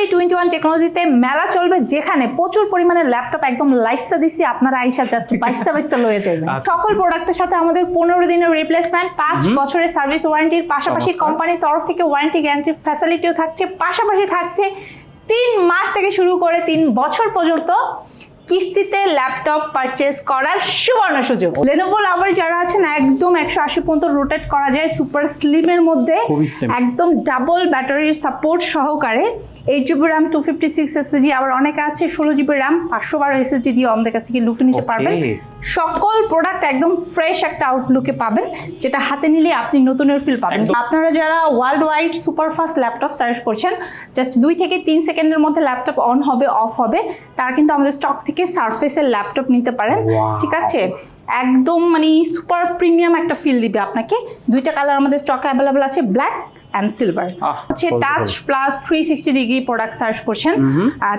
ব্যাপী twenty one টেকনোলজিতে মেলা চলবে যেখানে প্রচুর পরিমাণে ল্যাপটপ একদম লাইসা দিছি আপনারা আইসা জাস্ট বাইসা বাইসা লয়ে যাবেন। আচ্ছা। সকল প্রোডাক্টের সাথে আমাদের পনেরো দিনের রিপ্লেসমেন্ট পাঁচ বছরের সার্ভিস ওয়ারেন্টির পাশাপাশি কোম্পানির তরফ থেকে ওয়ারেন্টি গ্যারান্টির ফ্যাসিলিটিও থাকছে পাশাপাশি থাকছে তিন মাস থেকে শুরু করে তিন বছর পর্যন্ত কিস্তিতে ল্যাপটপ পারচেজ করার সুবর্ণ সুযোগ। লেনোভো লাভার যারা আছেন একদম একশো আশি পর্যন্ত রোটেট করা যায় সুপার স্লিমের মধ্যে। একদম ডাবল ব্যাটারির সাপোর্ট সহকারে। Eight GB RAM two fifty six SSD আবার অনেকে আছে ষোলো জিবি র্যাম পাঁচশো বারো এসএসডি দিয়ে আমাদের কাছ থেকে লুফে নিতে পারবেন। সকল প্রোডাক্ট একদম ফ্রেশ একটা আউটলুকে পাবেন যেটা হাতে নিলে আপনি নতুনের ফিল পাবেন। আপনারা যারা world wide superfast laptop search করছেন জাস্ট দুই থেকে তিন সেকেন্ডের মধ্যে ল্যাপটপ অন হবে অফ হবে তারা কিন্তু আমাদের স্টক থেকে সারফেসের ল্যাপটপ নিতে পারেন। ঠিক আছে? একদম মানে সুপার প্রিমিয়াম একটা ফিল দিবে আপনাকে। দুইটা কালার আমাদের স্টকে অ্যাভেলেবল আছে ব্ল্যাক অ্যান্ড সিলভার হচ্ছে touch plus three sixty degree product search করছেন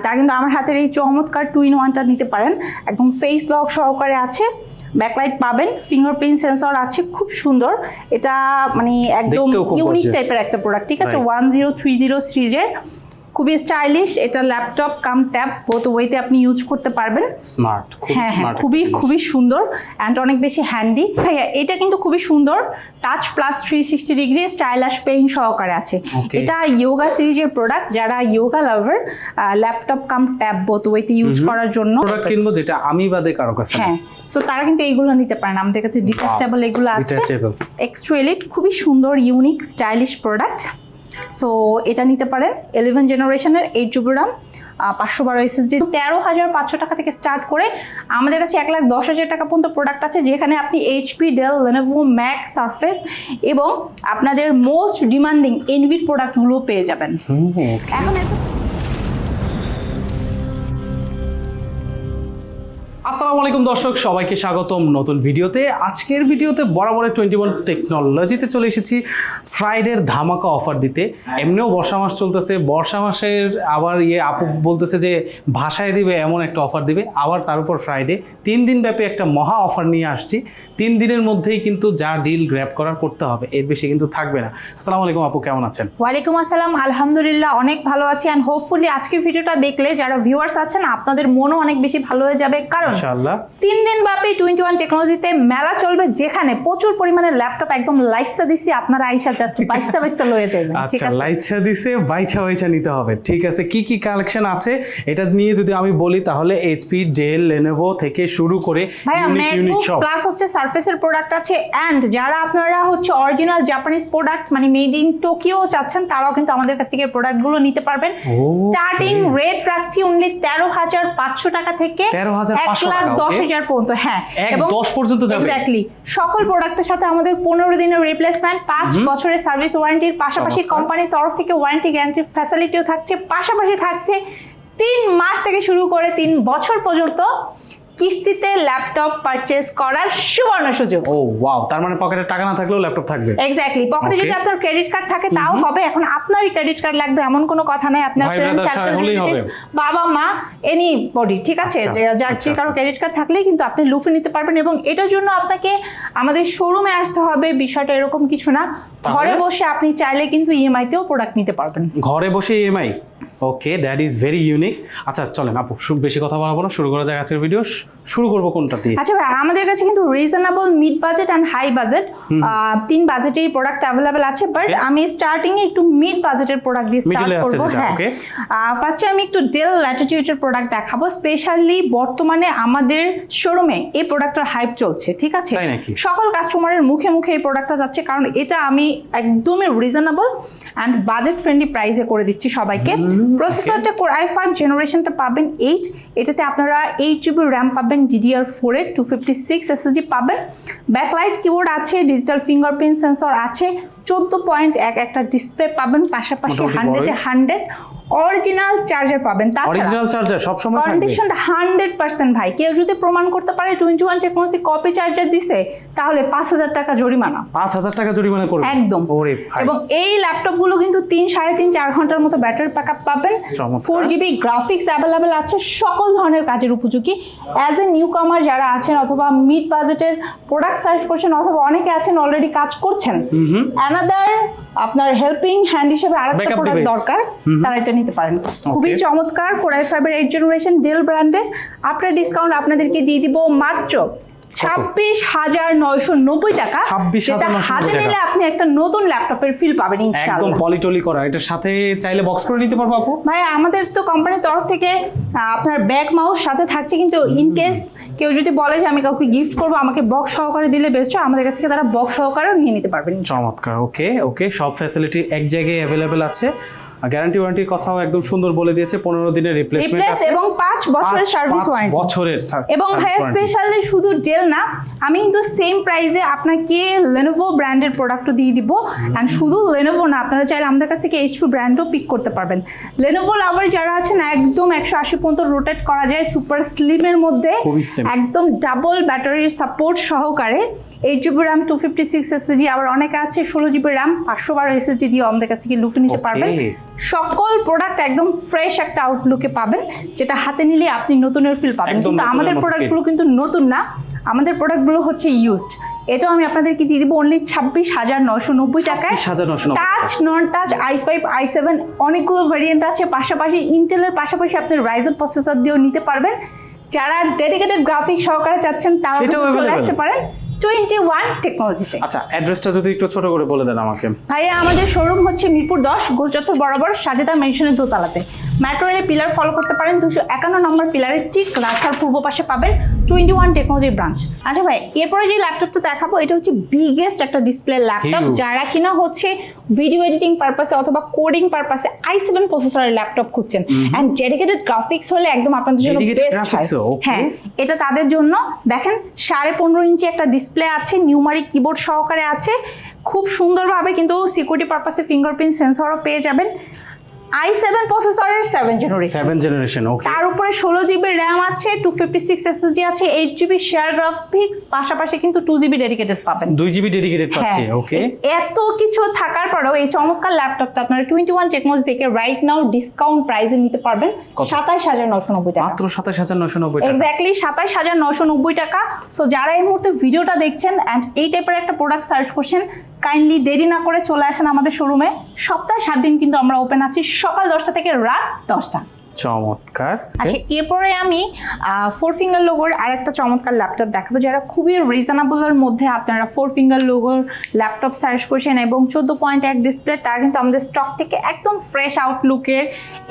তা কিন্তু আমার হাতের এই চমৎকার টু ইন ওয়ানটা নিতে পারেন। একদম ফেস লক সহকারে আছে। ব্যাকলাইট পাবেন। ফিঙ্গারপ্রিন্ট সেন্সর আছে। খুব সুন্দর। এটা মানে একদম ইউনিক টাইপের একটা প্রোডাক্ট ঠিক আছে. ওয়ান জিরো থ্রি জিরো সিরিজের খুবই স্টাইলিশ এটা ল্যাপটপ কাম ট্যাব বোথ ওয়েতে আপনি ইউজ করতে পারবেন। স্মার্ট হ্যাঁ হ্যাঁ খুবই খুবই সুন্দর অ্যান্ড অনেক বেশি হ্যান্ডি ভাইয়া এটা কিন্তু খুবই সুন্দর touch plus three sixty degree stylus pen সহকারে আছে। এটা ইয়োগা সিরিজের প্রোডাক্ট যারা yoga lover laptop cum tab both ওয়েতে ইউজ করার জন্য প্রোডাক্ট কিনবো যেটা আমি বাদে কারও কাছে হ্যাঁ সো তারা কিন্তু এইগুলো নিতে পারেন আমাদের কাছে ডিটাচেবল এগুলো আছে। এক্সট্রা এলিট খুবই সুন্দর ইউনিক স্টাইলিশ প্রোডাক্ট সো এটা নিতে পারেন ইলেভেন জেনারেশনের এইট জিবি র্যাম পাঁচশো বারো এসএসডি তেরো হাজার পাঁচশো টাকা থেকে স্টার্ট করে আমাদের কাছে এক লাখ দশ হাজার টাকা পর্যন্ত প্রোডাক্ট আছে যেখানে আপনি HP Dell Lenovo Mac Surface এবং আপনাদের মোস্ট ডিমান্ডিং এনভির প্রোডাক্টগুলো পেয়ে যাবেন। এখন আসসালামু আলাইকুম দর্শক, সবাইকে স্বাগতম নতুন ভিডিওতে। আজকের ভিডিওতে বরাবর টোয়েন্টি ওয়ান টেকনোলজিতে চলে এসেছি ফ্রাইডের ধামাকা অফার দিতে। এমনিও বর্ষা মাস চলতেছে, বর্ষা মাসের আবার ইয়ে আপু বলতেছে যে ভাষায় দিবে, এমন একটা অফার দিবে। আবার তার উপর ফ্রাইডে তিন দিন ব্যাপী একটা মহা অফার নিয়ে আসছি। তিন দিনের মধ্যেই কিন্তু যা ডিল গ্র্যাব করার করতে হবে, এর বেশি কিন্তু থাকবে না। আসসালামু আলাইকুম আপু, কেমন আছেন? ওয়ালাইকুম আসসালাম, আলহামদুলিল্লাহ অনেক ভালো আছি। অ্যান্ড হোপফুলি আজকের ভিডিওটা দেখলে যারা ভিউয়ার্স আছেন, আপনাদের মনও অনেক বেশি ভালো হয়ে যাবে। কারণ ইনশাআল্লাহ। তিন দিন ব্যাপী টোয়েন্টি ওয়ান টেকনোলজিতে মেলা চলবে যেখানে প্রচুর পরিমাণে ল্যাপটপ একদম লাইসা দিছি আপনারা আইসা জাস্ট বাইসা বাইসা লয়ে যাবেন আচ্ছা লাইছা দিছে বাইছা বাইছা নিতে হবে ঠিক আছে? কি কি কালেকশন আছে? এটা নিয়ে যদি আমি বলি তাহলে এইচপি ডেল লেনোভো থেকে শুরু করে প্লাস হচ্ছে সারফেসের প্রোডাক্ট আছে অ্যান্ড যারা আপনারা হচ্ছে অরিজিনাল জাপানিজ প্রোডাক্ট মানে মেড ইন টোকিও চাচ্ছেন তারাও কিন্তু আমাদের কাছ থেকে প্রোডাক্টগুলো নিতে পারবেন। স্টার্টিং রেট রাখছি অনলি তেরো হাজার পাঁচশো টাকা থেকে 13,500 এক লাখ দশ হাজার পর্যন্ত হ্যাঁ। এবং দশ পর্যন্ত এক্স্যাক্টলি সকল প্রোডাক্টের সাথে আমাদের পনেরো দিনের রিপ্লেসমেন্ট পাঁচ বছরের সার্ভিস ওয়ারেন্টির পাশাপাশি কোম্পানির তরফ থেকে ওয়ারেন্টি গ্যারান্টির ফ্যাসিলিটিও থাকছে পাশাপাশি থাকছে তিন মাস থেকে শুরু করে তিন বছর পর্যন্ত কিস্তিতে ল্যাপটপ পারচেজ করার সুবর্ণ সুযোগ। ও ওয়াও তার মানে পকেটে টাকা না থাকলেও ল্যাপটপ থাকবে। এক্স্যাক্টলি পকেটে যদি আপনার ক্রেডিট কার্ড থাকে তাও হবে। এখন আপনারই ক্রেডিট কার্ড লাগবে এমন কোনো কথা নাই। আপনার। বাবা মা এনি বডি ঠিক আছে? আচ্ছা, যে যার আচ্ছা, যে কারও ক্রেডিট কার্ড থাকলেই কিন্তু আপনি লুফে নিতে পারবেন এবং এটার জন্য আপনাকে আমাদের শোরুমে আসতে হবে। বিষয়টা এরকম কিছু না। ঘরে বসে আপনি চাইলে কিন্তু ইএমআই তেও প্রোডাক্ট নিতে পারবেন। ঘরে বসে EMI okay that is very unique আচ্ছা চলেন আপু শুরু বেশি কথা বলাবো না শুরু করা যাক আজকের ভিডিও শুরু করব কোনটা দিয়ে? আচ্ছা ভাই আমাদের কাছে কিন্তু reasonable mid budget and high budget তিন বাজেটের প্রোডাক্ট অ্যাভেলেবেল আছে বাট আমি স্টার্টিং এ একটু মিড বাজেটের প্রোডাক্ট দিয়ে স্টার্ট করব হ্যাঁ. ফার্স্টে আমি একটু ডেল ল্যাটিটিউডের প্রোডাক্ট দেখাবো স্পেশালি বর্তমানে আমাদের শোরুমে এই প্রোডাক্টের হাইপ চলছে ঠিক আছে? সকল কাস্টমারের মুখে মুখে এই প্রোডাক্টটা যাচ্ছে কারণ এটা আমি একদমই রিজনেবল অ্যান্ড বাজেট ফ্রেন্ডলি প্রাইসে করে দিচ্ছি সবাইকে। প্রসেসরটা আই ফাইভ জেনারেশনটা পাবেন এইট এটাতে আপনারা এইট জিবি র্যাম পাবেন ডিডিআর ফোর এর টু ফিফটি সিক্স এসএসডি পাবেন। ব্যাকলাইট কিবোর্ড আছে ডিজিটাল ফিঙ্গারপ্রিন্ট সেন্সর আছে চোদ্দ পয়েন্ট এক একটা ডিসপ্লে পাবেন পাশাপাশি হান্ড্রেডে হান্ড্রেড অরিজিনাল চার্জার পাবেন। অরিজিনাল চার্জার সব সময় কন্ডিশন হান্ড্রেড পার্সেন্ট ভাই। কেউ যদি প্রমাণ করতে পারে twenty one technology copy charger দিছে তাহলে পাঁচ হাজার টাকা জরিমানা। পাঁচ হাজার টাকা জরিমানা করবে। একদম। ওরে ভাই। এবং এই ল্যাপটপগুলো কিন্তু তিন সাড়ে তিন চার ঘণ্টার মতো ব্যাটারি ব্যাকআপ পাবেন। ফোর জিবি গ্রাফিক্স অ্যাভেলেবেল আছে সকল ধরনের কাজের উপযোগী। অ্যাজ এ নিউ কামার যারা আছেন অথবা মিড বাজেটের প্রোডাক্ট সার্চ করছেন অথবা অনেকে আছেন অলরেডি কাজ করছেন অ্যানাদার আপনার হেল্পিং হ্যান্ড হিসেবে আর একটা প্রোডাক্ট দরকার তারা এটা নিতে পারেন। খুবই চমৎকার core i five eight generation Dell ব্র্যান্ডের আপনার ডিসকাউন্ট আপনাদেরকে দিয়ে দিব মাত্র ছাব্বিশ হাজার নয়শো নব্বই টাকা 26,990 যেটা হাতে নিলে আপনি একটা নতুন ল্যাপটপের ফিল পাবেন একদম পলিটলি করা। এটার সাথে চাইলে বক্স করে নিতে পারব আপু? ভাই আমাদের তো কোম্পানির তরফ থেকে আপনার ব্যাগ মাউস সাথে থাকছে কিন্তু ইন কেস কেউ যদি বলে যে আমি কাউকে গিফট করব আমাকে বক্স সহকারে দিলে বেস্ট হয়। আমাদের কাছ থেকে তারা বক্স সহকারেও নিয়ে নিতে পারবেন চমৎকার। ওকে ওকে সব ফ্যাসিলিটি এক জায়গায় অ্যাভেলেবেল আছে। গ্যারান্টি ওয়ারেন্টির কথাও একদম সুন্দর বলে দিয়েছে পনেরো দিনের রিপ্লেসমেন্ট আছে। এবং পাঁচ বছরের সার্ভিস ওয়ারেন্টি বছরের সার- এবং ভাইয়া স্পেশালি শুধু ডেল না আমি কিন্তু সেম প্রাইসে আপনাকে লেনোভো ব্র্যান্ডের প্রোডাক্টও দিয়ে দিব। অ্যান্ড শুধু লেনোভো না আপনারা চাইলে আমাদের কাছ থেকে এইচপি ব্র্যান্ডও পিক করতে পারবেন। লেনোভো লাভার যারা আছেন একদম একশো আশি পর্যন্ত রোটেট করা যায় সুপার স্লিমের মধ্যে। একদম ডাবল ব্যাটারির সাপোর্ট সহকারে। Eight GB RAM two fifty six SSD আবার অনেকে আছে ষোলো জিবি র্যাম পাঁচশো বারো এসএসডি দিয়ে আমাদের কাছ থেকে লুফে নিতে পারবেন। সকল প্রোডাক্ট একদম ফ্রেশ একটা আউটলুকে পাবেন যেটা হাতে নিলে আপনি নতুনের ফিল পাবেন। কিন্তু আমাদের প্রোডাক্টগুলো কিন্তু নতুন না আমাদের প্রোডাক্টগুলো হচ্ছে ইউজড এটাও আমি আপনাদেরকে দিয়ে দিব অনলি ছাব্বিশ হাজার নশো নব্বই টাকায়। Touch non touch i five i seven অনেকগুলো ভেরিয়েন্ট আছে। পাশাপাশি ইন্টেলের পাশাপাশি আপনি রাইজের প্রসেসর দিয়েও নিতে পারবেন। যারা ডেডিকেটেড গ্রাফিক সহকারে চাচ্ছেন তারা চলে আসতে পারেন। টোয়েন্টি ওয়ান টেকনোলজিতে আচ্ছা অ্যাড্রেসটা যদি একটু ছোট করে বলে দেন আমাকে। ভাইয়া আমাদের শোরুম হচ্ছে মিরপুর দশ গোলচত্বর বরাবর সাজেদা মেনশনের দোতলাতে। মেট্রো রেলের পিলার ফলো করতে পারেন দুশো একান্ন নম্বর পিলারের ঠিক রাস্তার পূর্ব পাশে পাবেন টোয়েন্টি ওয়ান টেকনোলজি ব্রাঞ্চ আচ্ছা ভাই এরপরে যে ল্যাপটপটা দেখাবো এটা হচ্ছে বিগেস্ট একটা ডিসপ্লে ল্যাপটপ. যারা কিনা হচ্ছে ভিডিও এডিটিং পারপাসে অথবা কোডিং পারপাসে আই সেভেন প্রসেসরের ল্যাপটপ খুঁজছেন। অ্যান্ড ডেডিকেটেড গ্রাফিক্স হলে একদম আপনাদের জন্য বেস্ট হ্যাঁ। এটা তাদের জন্য দেখেন সাড়ে পনেরো ইঞ্চি একটা ডিসপ্লে আছে নিউমারিক কিবোর্ড সহকারে আছে। খুব সুন্দরভাবে কিন্তু সিকিউরিটি পারপাসে ফিঙ্গারপ্রিন্ট সেন্সরও পেয়ে যাবেন। আই সেভেন প্রসেসরের seven generation seven generation okay তার উপরে ষোলো জিবি র্যাম আছে টু ফিফটি সিক্স এসএসডি আছে এইট জিবি শেয়ার গ্রাফিক্স পাশাপাশি কিন্তু টু জিবি ডেডিকেটেড পাবেন। দুই জিবি ডেডিকেটেড পাচ্ছি হ্যাঁ, ওকে এত কিছু থাকার পরেও এই চমৎকার ল্যাপটপটা আপনারা টোয়েন্টি ওয়ান টেকনোলজি থেকে রাইট নাও ডিসকাউন্ট প্রাইসে নিতে পারবেন? সাতাশ হাজার নশো নব্বই টাকা। মাত্র সাতাশ হাজার নশো নব্বই টাকা। এক্স্যাক্টলি সাতাশ হাজার নশো নব্বই টাকা। সো যারা এই মুহূর্তে ভিডিওটা দেখছেন অ্যান্ড এই টাইপের একটা প্রোডাক্ট সার্চ করছেন কাইন্ডলি দেরি না করে চলে আসেন আমাদের শোরুমে সপ্তাহে সাত দিন কিন্তু আমরা ওপেন আছি। সকাল দশটা থেকে রাত দশটা। চমৎকার। আচ্ছা এরপরে আমি ফোর ফিঙ্গার লোগোর আরেকটা চমৎকার ল্যাপটপ দেখাবো যারা খুবই রিজনেবলের মধ্যে আপনারা ফোর ফিঙ্গার লোগোর ল্যাপটপ সার্চ করছেন এবং চোদ্দ পয়েন্ট এক ডিসপ্লে তারা কিন্তু আমাদের স্টক থেকে একদম ফ্রেশ আউটলুকের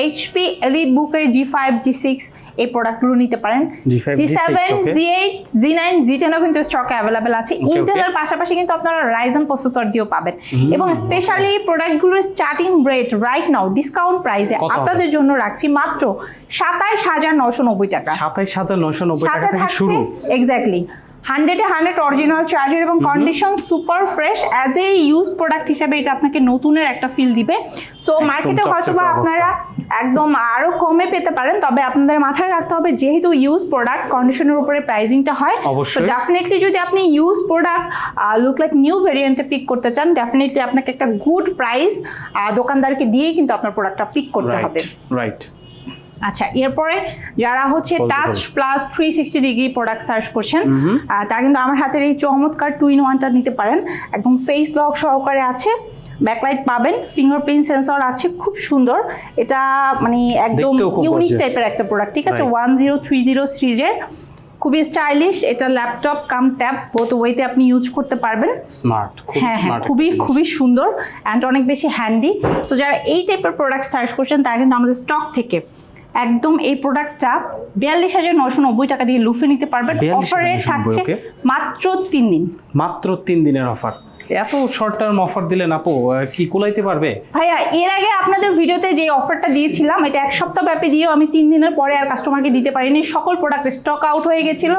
এইচপি এলিট বুকের জি ফাইভ জি সিক্স এই প্রোডাক্টগুলো নিতে পারেন। G seven G eight G nine G টেনও কিন্তু স্টক অ্যাভেলেবেল আছে। ইন্টেলের পাশাপাশি কিন্তু আপনারা রাইজন প্রসেসর দিয়েও পাবেন। এবং স্পেশালি এই প্রোডাক্টগুলোর starting rate right now discount প্রাইসে আপনাদের জন্য রাখছি মাত্র সাতাইশ হাজার নশো নব্বই টাকা। সাতাইশ হাজার নশো নব্বই টাকা থেকে শুরু। এক্স্যাক্টলি হান্ড্রেডে হান্ড্রেড অরিজিনাল চার্জার এবং condition super fresh as a use product হিসাবে এটা আপনাকে নতুনের একটা ফিল দিবে। সো মার্কেটে হয়তো বা আপনারা একদম আরও কমে পেতে পারেন তবে আপনাদের মাথায় রাখতে হবে যেহেতু ইউজ প্রোডাক্ট কন্ডিশনের উপরে প্রাইসিংটা হয় অবশ্যই। ডেফিনেটলি যদি আপনি use product look like new ভেরিয়েন্টে pick করতে চান ডেফিনেটলি আপনাকে একটা গুড প্রাইস দোকানদারকে দিয়েই কিন্তু আপনার প্রোডাক্টটা পিক করতে হবে। রাইট আচ্ছা এরপরে যারা হচ্ছে touch plus three sixty degree product search করছেন তারা কিন্তু আমার হাতের এই চমৎকার টু ইন ওয়ানটা নিতে পারেন। একদম ফেস লক সহকারে আছে ব্যাকলাইট পাবেন ফিঙ্গারপ্রিন্ট সেন্সর আছে খুব সুন্দর। এটা মানে একদম ইউনিক টাইপের একটা প্রোডাক্ট ঠিক আছে? ওয়ান জিরো থ্রি জিরো সিরিজের খুবই স্টাইলিশ এটা ল্যাপটপ কাম ট্যাব বোথ ওয়েতে আপনি ইউজ করতে পারবেন। স্মার্ট হ্যাঁ হ্যাঁ খুবই খুবই সুন্দর অ্যান্ড অনেক বেশি হ্যান্ডি সো যারা এই টাইপের প্রোডাক্ট সার্চ করছেন তারা কিন্তু আমাদের স্টক থেকে একদম এই প্রোডাক্টটা বিয়াল্লিশ হাজার নশো নব্বই টাকা দিয়ে লুফে নিতে পারবেন। অফারে থাকছে মাত্র তিন দিন। মাত্র তিন দিনের অফার এত শর্ট টার্ম অফার দিলেন আপু কি কুলাইতে পারবে? ভাইয়া এর আগে আপনাদের ভিডিওতে যে অফারটা দিয়েছিলাম এটা এক সপ্তাহ ব্যাপী দিয়েও আমি তিন দিনের পরে আর কাস্টমারকে দিতে পারিনি। সকল প্রোডাক্ট স্টক আউট হয়ে গেছিল।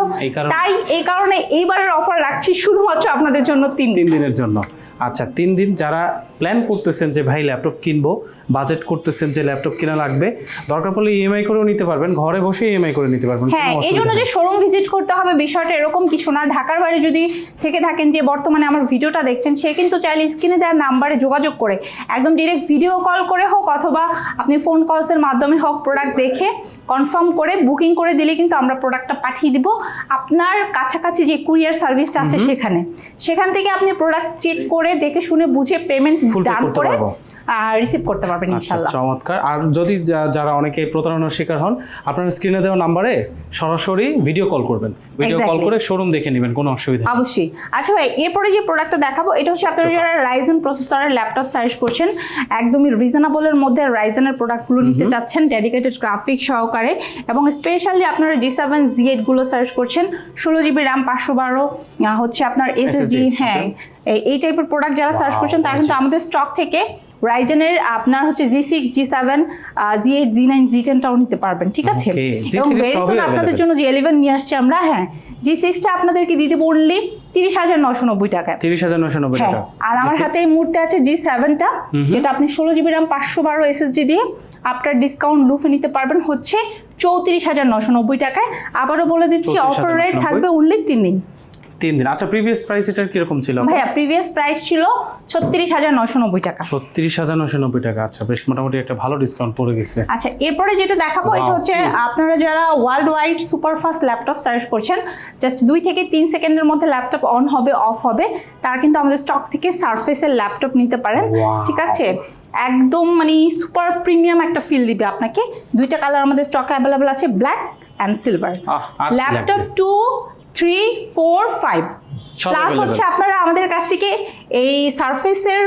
তাই এই কারণে এইবারের অফার রাখছি শুধুমাত্র আপনাদের জন্য তিন দিন। দিনের জন্য। আচ্ছা তিন দিন যারা প্ল্যান করতেছেন যে ভাই ল্যাপটপ কিনবো বাজেট করতেছেন যে ল্যাপটপ কেনা লাগবে দরকার পড়লে ইএমআই করেও নিতে পারবেন ঘরে বসে ইএমআই করে নিতে পারবেন হ্যাঁ এই জন্য যে। শোরুম ভিজিট করতে হবে বিষয়টা এরকম কিছু না। ঢাকার বাইরে যদি থেকে থাকেন যে বর্তমানে আমার ভিডিওটা দেখছেন সে কিন্তু চাইলে স্ক্রিনে দেওয়ার নাম্বারে যোগাযোগ করে একদম ডিরেক্ট ভিডিও কল করে হোক অথবা আপনি ফোন কলসের মাধ্যমে হোক প্রোডাক্ট দেখে কনফার্ম করে বুকিং করে দিলে কিন্তু আমরা প্রোডাক্টটা পাঠিয়ে দিব। আপনার কাছাকাছি যে কুরিয়ার সার্ভিসটা আছে সেখানে। সেখান থেকে আপনি প্রোডাক্ট চেক করে দেখে শুনে বুঝে পেমেন্ট ডান করে। রিসিভ করতে পারবেন আচ্ছা চমৎকার। আর যদি যারা অনেকে প্রতারণার শিকার হন আপনার স্ক্রিনে দেওয়া নাম্বারে সরাসরি ভিডিও কল করবেন। ভিডিও কল করে শোরুম দেখে নেবেন কোনো অসুবিধা নেই। অবশ্যই। আচ্ছা ভাই এরপরে যে প্রোডাক্টটা দেখাবো এটা হচ্ছে আপনারা যারা রাইজেন প্রসেসরের ল্যাপটপ সার্চ করছেন একদমই রিজনেবলের মধ্যে রাইজেনের প্রোডাক্টগুলো নিতে চাচ্ছেন ডেডিকেটেড গ্রাফিক সহকারে এবং স্পেশালি আপনারা জি সেভেন জি এইটগুলো সার্চ করছেন ষোলো জিবি র্যাম পাঁচশো বারো হচ্ছে আপনার এসএসডি হ্যাঁ এই- এই টাইপের প্রোডাক্ট যারা সার্চ করছেন তারা কিন্তু আমাদের স্টক থেকে রাইজেনের আপনার হচ্ছে G six G seven G eight G nine G টেনটাও নিতে পারবেন ঠিক আছে? এবং soon আপনাদের জন্য যে ইলেভেন নিয়ে আসছে আমরা হ্যাঁ জি সিক্সটা আপনাদেরকে দিতে বললি তিরিশ হাজার নশো নব্বই টাকায়। তিরিশ হাজার নশো নব্বই হ্যাঁ টাকা। আর আমার G6? হাতে এই মুহূর্তে আছে জি সেভেনটা যেটা আপনি ষোলো জিবি র্যাম পাঁচশো বারো এসএসডি দিয়ে আপনার ডিসকাউন্ট লুফে নিতে পারবেন হচ্ছে চৌত্রিশ হাজার নশো নব্বই টাকায়। আবারও বলে দিচ্ছি 34,990 অফার রেট থাকবে উনলি তিন দিন। তিন দিন। আচ্ছা প্রিভিয়াস প্রাইস এটার কীরকম ছিল? ভাইয়া প্রিভিয়াস প্রাইস ছিল ছত্রিশ হাজার নশো নব্বই টাকা। ছত্রিশ হাজার নশো নব্বই টাকা। আচ্ছা বেশ মোটামুটি একটা ভালো ডিসকাউন্ট পড়ে গেছে। আচ্ছা এরপরে যেটা দেখাবো এটা হচ্ছে আপনারা যারা world wide superfast laptop search করছেন জাস্ট দুই থেকে তিন সেকেন্ডের মধ্যে ল্যাপটপ অন হবে অফ হবে তারা কিন্তু আমাদের স্টক থেকে সারফেসের ল্যাপটপ নিতে পারেন। ঠিক আছে? একদম মানে সুপার প্রিমিয়াম একটা ফিল দিবে আপনাকে। দুইটা কালার আমাদের স্টকে অ্যাভেলেবল আছে black and silver laptop two three four five plus হচ্ছে আপনারা আমাদের কাছ থেকে এই সারফেসের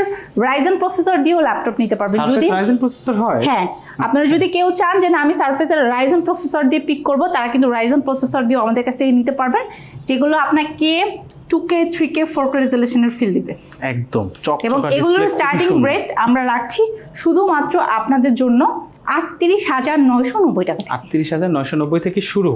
রাইজেন প্রসেসর দিয়েও ল্যাপটপ নিতে পারবেন। যদি রাইজেন প্রসেসর হয়? হ্যাঁ আপনারা যদি কেউ চান যে না আমি সার্ফেসের রাইজন প্রসেসর দিয়ে পিক করব তারা কিন্তু রাইজন প্রসেসর দিয়ে আমাদের কাছ থেকে নিতে পারবেন যেগুলো আপনাকে two K three K four K রেজলিউশনের feel দিবে। একদম এবং এগুলোর স্টার্টিং রেট আমরা রাখছি শুধুমাত্র আপনাদের জন্য আটত্রিশ হাজার নয়শো নব্বই টাকা আটত্রিশ হাজার নয়শো নব্বই থেকে শুরু।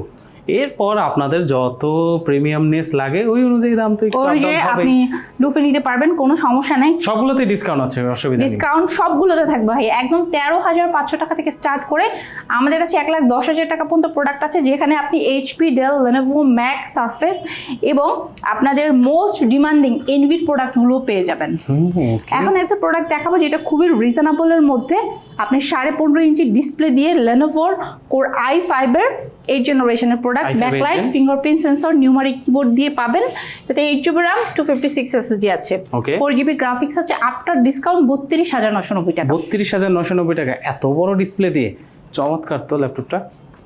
এরপর আপনাদের যত প্রিমিয়ামনেস লাগে ওই অনুযায়ী দাম তো একটু up যে আপনি লুফে নিতে পারবেন কোনো সমস্যা নাই। সবগুলোতে ডিসকাউন্ট আছে অসুবিধা নেই। ডিসকাউন্ট সবগুলোতে থাকবে ভাই। একদম তেরো হাজার পাঁচশো টাকা থেকে স্টার্ট করে আমাদের কাছে এক লাখ দশ হাজার টাকা পর্যন্ত প্রোডাক্ট আছে যেখানে আপনি HP Dell Lenovo Mac Surface এবং আপনাদের মোস্ট ডিমান্ডিং এনভির প্রোডাক্টগুলো পেয়ে যাবেন. এখন একটা প্রোডাক্ট দেখাবো যেটা খুবই রিজনেবলের মধ্যে। আপনি সাড়ে পনেরো ইঞ্চি ডিসপ্লে দিয়ে লেনোভোর কোর আই ফাইভের এইট জেনারেশনের product i5 backlight fingerprint sensor numeric keyboard দিয়ে পাবেন। তাতে eight GB RAM two fifty six SSD আছে. ফোর জিবি গ্রাফিক্স আছে আফটার ডিসকাউন্ট বত্রিশ হাজার নশো নব্বই টাকা। বত্রিশ হাজার নশো নব্বই টাকা। এত বড় ডিসপ্লে দিয়ে। চমৎকার তো ল্যাপটপটা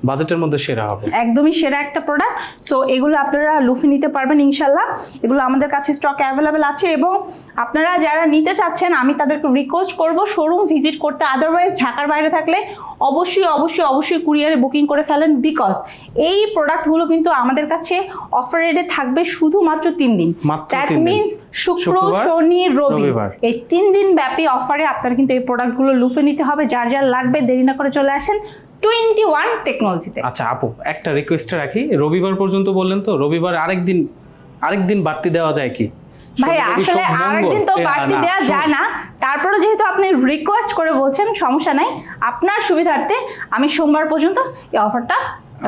বাজেটের মধ্যে সেরা হবে। একদমই সেরা একটা প্রোডাক্ট সো এগুলো আপনারা লুফে নিতে পারবেন ইনশাল্লাহ এগুলো আমাদের কাছে স্টক অ্যাভেলেবেল আছে এবং আপনারা যারা নিতে চাচ্ছেন আমি তাদেরকে রিকোয়েস্ট করব শোরুম ভিজিট করতে। আদারওয়াইজ ঢাকার বাইরে থাকলে অবশ্যই অবশ্যই অবশ্যই কুরিয়ারে বুকিং করে ফেলেন বিকজ এই প্রোডাক্টগুলো কিন্তু আমাদের কাছে অফার রেটে থাকবে শুধুমাত্র তিন দিন। দ্যাট। মিনস শুক্র শনি রবি। রবিবার। এই তিন দিন ব্যাপী অফারে আপনারা কিন্তু এই প্রোডাক্টগুলো লুফে নিতে হবে। যার যার লাগবে দেরি না করে চলে আসেন। টোয়েন্টি ওয়ান টেকনোলজিতে। আচ্ছা আপু একটা রিকোয়েস্টে রাখি। রবিবার পর্যন্ত বললেন তো রবিবার আরেকদিন আরেকদিন বাড়তি দেওয়া যায় কি? ভাই আসলে আরেকদিন তো বাড়তি দেওয়া যায় না। তারপরে যেহেতু আপনি রিকোয়েস্ট করে বলছেন সমস্যা নাই। আপনার সুবিধার্থে আমি সোমবার পর্যন্ত এই অফারটা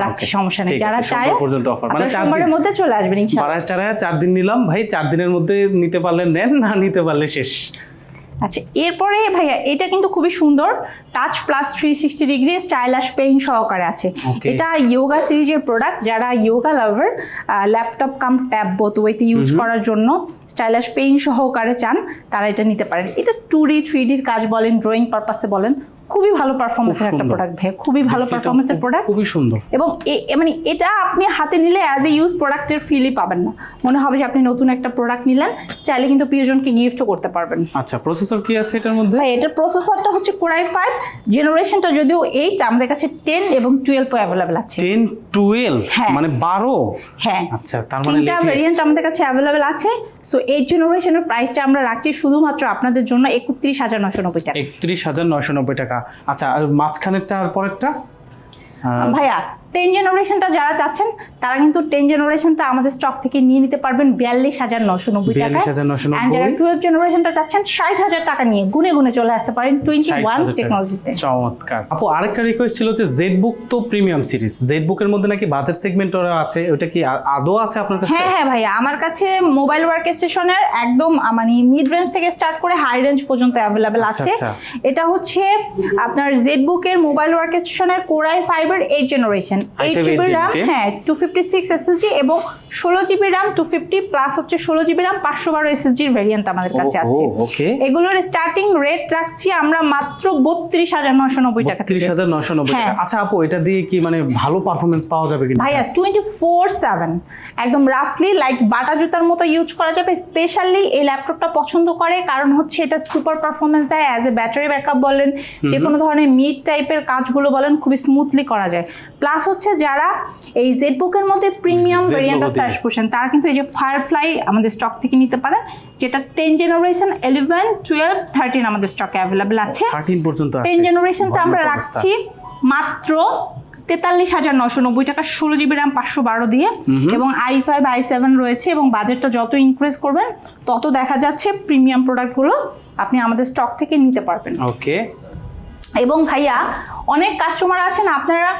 রাখছি Okay, সমস্যা নেই। যারা চায় পর্যন্ত offer, মানে চার সোমবারের দিন। মধ্যে চলে আসবেন ইনশাআল্লাহ। চার দিন নিলাম ভাই চার দিনের মধ্যে নিতে পারলে নেন না নিতে পারলে শেষ। আচ্ছা এরপরে ভাইয়া এটা কিন্তু খুবই সুন্দর। Touch plus three sixty degree stylus pen সহকারে আছে। এটা ইয়োগা সিরিজের প্রোডাক্ট যারা yoga lover laptop cum tab both ওয়েতে ইউজ করার জন্য স্টাইলাস পেইন সহকারে চান তারা এটা নিতে পারেন। এটা টু ডি থ্রি ডির কাজ বলেন ড্রয়িং পারপাসে বলেন খুবই ভালো পারফরমেন্সের একটা প্রোডাক্ট ভাই খুবই ভালো পারফরমেন্সের প্রোডাক্ট খুবই সুন্দর। এবং মানে এটা আপনি হাতে নিলে অ্যাজ এ ইউজ প্রোডাক্টের ফিলই পাবেন না। মনে হবে যে আপনি নতুন একটা প্রোডাক্ট নিলেন চাইলে কিন্তু প্রিয়জনকে গিফটও করতে পারবেন। আচ্ছা প্রসেসর কি আছে এটার মধ্যে? ভাই এটার প্রসেসরটা হচ্ছে কোরাই ফাইভ জেনারেশনটা যদিও এইট আমাদের কাছে টেন এবং টুয়েলভ অ্যাভেলেবেল আছে। টেন টুয়েলভ হ্যাঁ। মানে বারো? হ্যাঁ। আচ্ছা তার মানে তিনটা ভেরিয়েন্ট আমাদের কাছে অ্যাভেলেবেল আছে। সো এইট জেনারেশনের প্রাইসটা আমরা রাখছি শুধুমাত্র আপনাদের জন্য একত্রিশ হাজার নশো নব্বই টাকা। একত্রিশ হাজার নশো নব্বই টাকা। আচ্ছা আর মাঝখানেরটা আর পরেরটা? ভাইয়া টেন জেনারেশনটা যারা চাচ্ছেন তারা কিন্তু টেন জেনারেশনটা আমাদের স্টক থেকে নিয়ে নিতে পারবেন বিয়াল্লিশ হাজার নশো নব্বই টাকা যারা টুয়েলভ জেনারেশনটা চাচ্ছেন ষাট হাজার টাকা নিয়ে গুনে গুনে চলে আসতে পারেন টোয়েন্টি ওয়ান টেকনোলজিতে চমৎকার। আপু আরেকটা রিকোয়েস্ট ছিল যে জেড বুক তো প্রিমিয়াম সিরিজ জেড বুকের মধ্যে নাকি বাজার সেগমেন্ট আছে? ওটা কি আদৌ আছে আপনার কাছে? হ্যাঁ হ্যাঁ ভাইয়া। আমার কাছে মোবাইল ওয়ার্ক স্টেশনের একদম মানে মিড রেঞ্জ থেকে স্টার্ট করে হাই রেঞ্জ পর্যন্ত অ্যাভেলেবেল আচ্ছা, আছে। আচ্ছা। এটা হচ্ছে আপনার জেড বুকের মোবাইল ওয়ার্ক স্টেশনের core i five eight generation i5 eight eight GB GB, RAM okay. হ্যাঁ টু ফিফটি সিক্স এসএসডি এবং ষোলো GB RAM two fifty plus হচ্ছে ষোলো জিবি র্যাম পাঁচশো বারো এসএসজির ভ্যারিয়েন্ট আমাদের কাছে আছে। এগুলোর স্টার্টিং রেট রাখছি আমরা মাত্র বত্রিশ হাজার নশো নব্বই টাকা ত্রিশ হাজার নশো নব্বই হ্যাঁ। টাকা আচ্ছা আপু এটা দিয়ে কি মানে ভালো পারফরমেন্স পাওয়া যাবে কিনা? ভাইয়া টোয়েন্টি ফোর সেভেন একদম রাফলি লাইক বাটা জুতার মতো ইউজ করা যাবে। স্পেশালি এই ল্যাপটপটা পছন্দ করে কারণ হচ্ছে এটা সুপার পারফরমেন্স দেয়। অ্যাজ এ ব্যাটারি ব্যাকআপ বলেন যে কোনো ধরনের মিড টাইপের কাজগুলো বলেন খুবই স্মুথলি করা যায়। প্লাস হচ্ছে যারা এই জেড বুকের মধ্যে প্রিমিয়াম ভেরিয়েন্টটা দিয়ে। সার্চ করছেন তারা কিন্তু এই যে ফায়ারফ্লাই আমাদের স্টক থেকে নিতে পারেন যেটা ten generation eleven twelve thirteen আমাদের স্টকে অ্যাভেলেবেল আছে। পর্যন্ত টেন জেনারেশনটা আমরা রাখছি মাত্র তেতাল্লিশ হাজার নশো নব্বই টাকা ষোলো জিবি র্যাম পাঁচশো বারো দিয়ে। এবং আই ফাইভ আই সেভেন রয়েছে এবং বাজেটটা যত ইনক্রিজ করবেন তত দেখা যাচ্ছে প্রিমিয়াম প্রোডাক্টগুলো আপনি আমাদের স্টক থেকে নিতে পারবেন। ওকে এবং ভাইয়া অনেক কাস্টমার আছেন আপনারা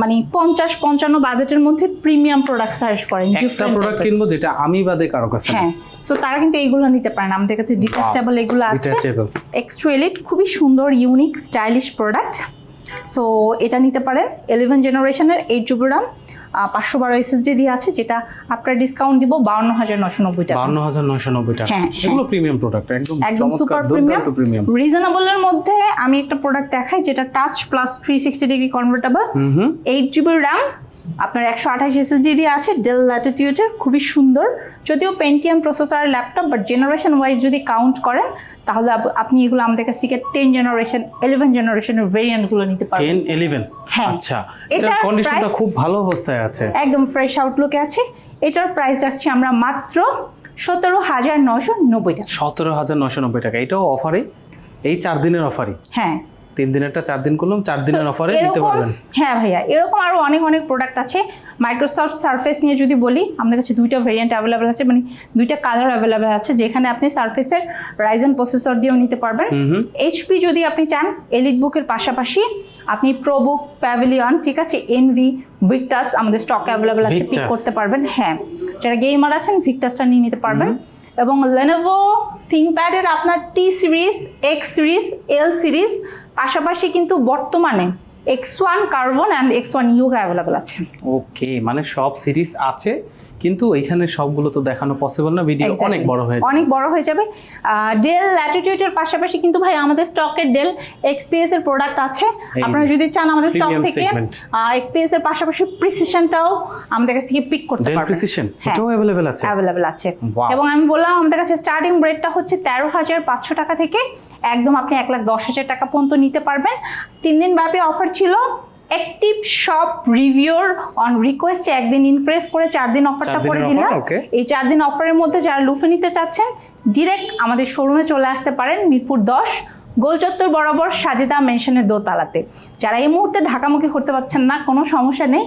মানে পঞ্চাশ পঞ্চান্ন বাজেটের মধ্যে প্রিমিয়াম প্রোডাক্ট সার্চ করেন একটা প্রোডাক্ট কিনবো যেটা আমি বাদে কারও কাছে হ্যাঁ সো তারা কিন্তু এইগুলো নিতে পারেন। আমাদের কাছে ডিটাচেবল এগুলো আছে। এক্সট্রু এলিট খুবই সুন্দর ইউনিক স্টাইলিশ প্রোডাক্ট সো এটা নিতে পারেন। ইলেভেন জেনারেশনের এইট জিবি পাঁচশো বারো এসএসডি দিয়ে আছে যেটা আপনার ডিসকাউন্ট দিব বাউন্ন হাজার নশো নব্বই টাকা। বান্ন হাজার নশো নব্বই টাকা। হ্যাঁ, এগুলো প্রিমিয়াম প্রোডাক্ট একদম একদম সুপার প্রিমিয়াম রিজনেবলের মধ্যে আমি একটা প্রোডাক্ট দেখাই যেটা touch plus three sixty degree convertible eight GB RAM আপনার একশো আঠাশ এসএসডি দিয়ে আছে ডেল ল্যাটিটিউডের খুবই সুন্দর। যদিও পেন্টিএম প্রসেসরের ল্যাপটপ বাট জেনারেশন ওয়াইজ যদি কাউন্ট করেন তাহলে আপনি এগুলো আমাদের কাছ থেকে টেন জেনারেশন ইলেভেন জেনারেশনের ভেরিয়েন্টগুলো নিতে পারবেন। টেন ইলেভেন হ্যাঁ। আচ্ছা। কন্ডিশনটা খুব ভালো অবস্থায় আছে। একদম ফ্রেশ আউটলুকে আছে। এটার প্রাইস রাখছি আমরা মাত্র সতেরো হাজার নশো নব্বই টাকা। সতেরো হাজার নয়শো নব্বই টাকা। এটাও অফারে এই চার দিনের অফারই হ্যাঁ। তিন দিনেরটা চার দিন করলাম চার দিনের অফারে নিতে পারবেন। হ্যাঁ ভাইয়া এরকম আরও অনেক অনেক প্রোডাক্ট আছে। মাইক্রোসফট সার্ফেস নিয়ে যদি বলি আমাদের কাছে দুইটা ভেরিয়েন্ট অ্যাভেলেবেল আছে মানে দুইটা কালার অ্যাভেলেবেল আছে যেখানে আপনি সার্ফেসের রাইজেন প্রসেসর দিয়েও নিতে পারবেন। এইচপি যদি আপনি চান এলিট বুকের পাশাপাশি আপনি প্রোবুক প্যাভিলিয়ন ঠিক আছে এনভি ভিক্টাস আমাদের স্টক অ্যাভেলেবেল আছে পিক করতে পারবেন। হ্যাঁ যারা গেমার আছেন ভিক্টাসটা নিয়ে নিতে পারবেন। এবং লেনোভো থিংপ্যাডের আপনার T series X series L series পাশাপাশি কিন্তু বর্তমানে X one carbon and X one yoga available আছে। ওকে মানে সব সিরিজ আছে কিন্তু এখানে সবগুলো তো দেখানো পসিবল না ভিডিও অনেক বড় হয়ে যাবে। অনেক বড় হয়ে যাবে। ডেল ল্যাটিটিউডের পাশাপাশি কিন্তু ভাই আমাদের স্টকে ডেল এক্সপিএস এর প্রোডাক্ট আছে। আপনারা যদি চান আমাদের স্টক থেকে। এক্সপিএস এর পাশাপাশি প্রিসিশনটাও আমাদের কাছ থেকে পিক করতে ডেল পারবেন। প্রিসিশন হ্যাঁ এটাও অ্যাভেলেবেল আছে? অ্যাভেলেবেল আছে। এবং আমি বললাম আমাদের কাছে স্টার্টিং রেটটা হচ্ছে তেরো হাজার পাঁচশো টাকা থেকে একদম আপনি এক লাখ দশ হাজার টাকা পর্যন্ত নিতে পারবেন। তিন দিন ব্যাপী অফার ছিল। অ্যাক্টিভ শপ রিভিউর অন রিকোয়েস্ট একদিন ইনক্রেস করে চার দিন অফারটা করে দিলাম। এই চার দিন অফারের মধ্যে যারা লুফে নিতে চাচ্ছেন ডিরেক্ট আমাদের শোরুমে চলে আসতে পারেন মিরপুর দশ গোল চত্বর বরাবর সাজেদা মেনশনের দোতলাতে। যারা এই মুহূর্তে ঢাকামুখী করতে পারছেন না কোনো সমস্যা নেই।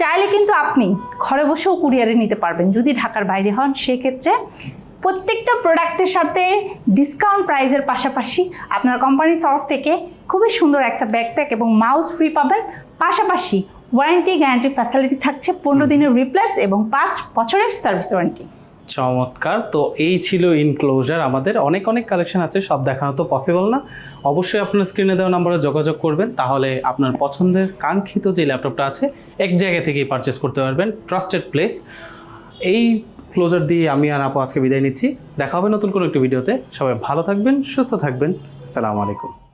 চাইলে কিন্তু আপনি ঘরে বসেও কুরিয়ারে নিতে পারবেন। যদি ঢাকার বাইরে হন সেক্ষেত্রে প্রত্যেকটা প্রোডাক্টের সাথে ডিসকাউন্ট প্রাইজের পাশাপাশি আপনার কোম্পানির তরফ থেকে খুবই সুন্দর একটা ব্যাকপ্যাক এবং মাউস ফ্রি পাবেন। পাশাপাশি ওয়ারেন্টি গ্যারান্টি ফ্যাসিলিটি থাকছে পনেরো দিনের রিপ্লেস এবং পাঁচ বছরের সার্ভিস ওয়ারেন্টি চমৎকার। তো এই ছিল ইনক্লোজার আমাদের অনেক অনেক কালেকশন আছে সব দেখানো তো পসিবল না। অবশ্যই আপনার স্ক্রিনে দেওয়া নাম্বারে যোগাযোগ করবেন তাহলে আপনার পছন্দের কাঙ্ক্ষিত যে ল্যাপটপটা আছে এক জায়গা থেকেই পারচেস করতে পারবেন। ট্রাস্টেড প্লেস এই ক্লোজার দিয়ে আমি আর আপু আজকে বিদায় নিচ্ছি। দেখা হবে নতুন কোনো একটি ভিডিওতে। সবাই ভালো থাকবেন, সুস্থ থাকবেন। আসসালামু আলাইকুম।